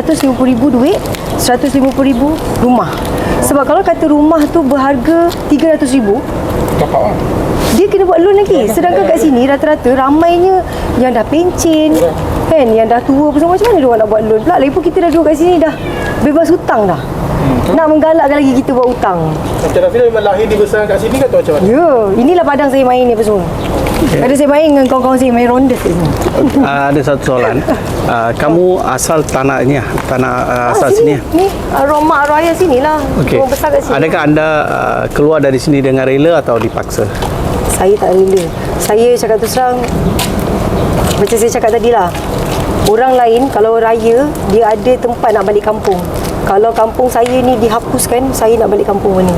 RM150,000 duit, RM150,000 rumah. Sebab kalau kata rumah tu berharga RM300,000, Top up dia kena buat loan lagi. Sedangkan kat sini rata-rata ramainya yang dah pencen, kan, yang dah tua semua macam mana dia orang nak buat loan pula. Lagipun kita dah duduk kat sini dah bebas hutang dah. Nak menggalakkan lagi kita buat hutang. Macam Rafina memang lahir dibesarkan kat sini kan atau macam mana? Ya, inilah padang saya main ni apa semua. Ada saya main dengan kawan-kawan saya main ronda kat sini. Uh, ada satu soalan. Uh, kamu asal tanah ini ya? Tanah uh, asal sini, ya? Ni, ah, rumah arwah ayah sini lah. Okey. Orang besar kat sini. Adakah anda uh, keluar dari sini dengan rela atau dipaksa? Saya tak rela. Saya cakap terus terang, macam saya cakap tadi lah. Orang lain kalau raya, dia ada tempat nak balik kampung. Kalau kampung saya ni dihapuskan, saya nak balik kampung mana?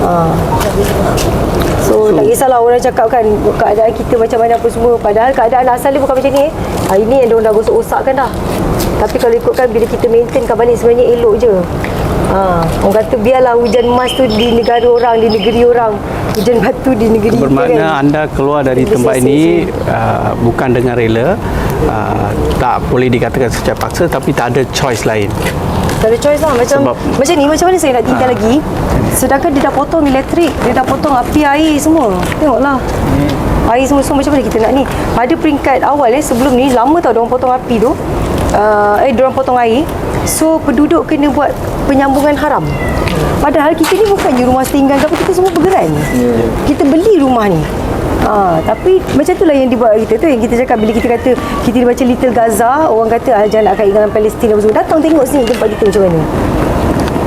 Ha. So, so, tak kisahlah orang cakap kan keadaan kita macam mana apa semua. Padahal keadaan asal dia bukan macam ni. Hari ni yang diorang dah gosok osakkan dah. Tapi kalau ikutkan bila kita maintainkan balik sebenarnya elok je. Ha, orang kata biarlah hujan emas tu di negara orang, di negeri orang. Hujan batu di negeri kita Bermakna kan. anda keluar dari Kita tempat ini uh, bukan dengan rela, uh, tak boleh dikatakan secara paksa tapi tak ada choice lain. Tak ada choice lah Macam Sebab- macam ni Macam mana saya nak tinggal Ah. lagi Sedangkan dia dah potong elektrik Dia dah potong api air semua. Tengoklah. Air semua semua Macam mana kita nak ni? Pada peringkat awal eh Sebelum ni Lama tau Diorang potong api tu. Uh, Eh diorang potong air. So penduduk kena buat Penyambungan haram. Padahal kita ni bukannya rumah setinggan apa Kita semua bergeran Kita beli rumah ni. Ha, tapi macam itulah yang dibuat kita tu yang kita cakap bila kita kata kita baca Little Gaza orang kata ah, jangan nak kait dengan Palestin apa semua. Datang tengok sini tempat kita macam mana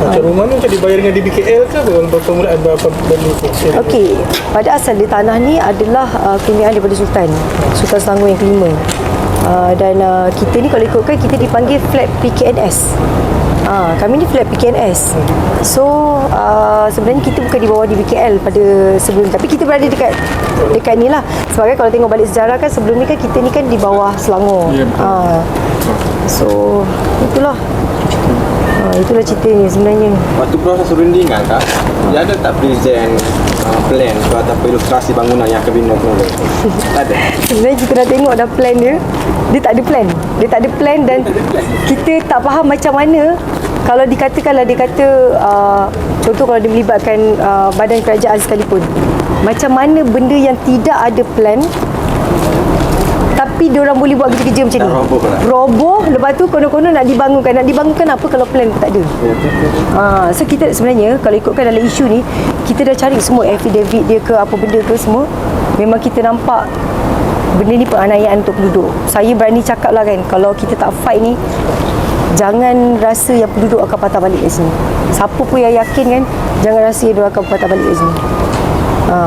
Macam rumah ni macam dibayar dengan DBKL ke apa? Permulaan berapa benda tu? Okey, pada asal dia tanah ni adalah uh, kurniaan daripada Sultan. Sultan Selangor yang kelima. Uh, dan uh, kita ni kalau ikutkan kita dipanggil flat PKNS. Ah, kami ni flat PKNS. So uh, sebenarnya kita bukan di bawah di BKL pada sebelum tapi kita berada dekat dekat ni lah. Sebab kan kalau tengok balik sejarah kan sebelum ni kan kita ni kan di bawah Selangor. Ya, betul. Ah, so itulah. Ah, itulah cerita ni sebenarnya. Waktu proses rundingan kak, dia ada tak present uh, plan ke ataupun ilustrasi bangunan yang akan bina? Tak ada. Sebenarnya kita dah tengok dah plan dia Dia tak ada plan Dia tak ada plan dan Kita tak faham macam mana Kalau dikatakanlah dia kata uh, Contoh kalau dia melibatkan uh, Badan kerajaan sekalipun Macam mana benda yang tidak ada plan tapi diorang boleh buat kerja-kerja macam ni? Roboh Lepas tu konon-konon nak dibangunkan. Nak dibangunkan apa kalau plan? Tak ada. Ha, so kita sebenarnya kalau ikutkan dalam isu ni kita dah cari semua affidavit dia ke apa benda ke semua memang kita nampak benda ni penganiayaan untuk penduduk. Saya berani cakap lah kan kalau kita tak fight ni jangan rasa yang penduduk akan patah balik kat sini. Siapa pun yang yakin kan jangan rasa dia akan patah balik kat sini. Ha.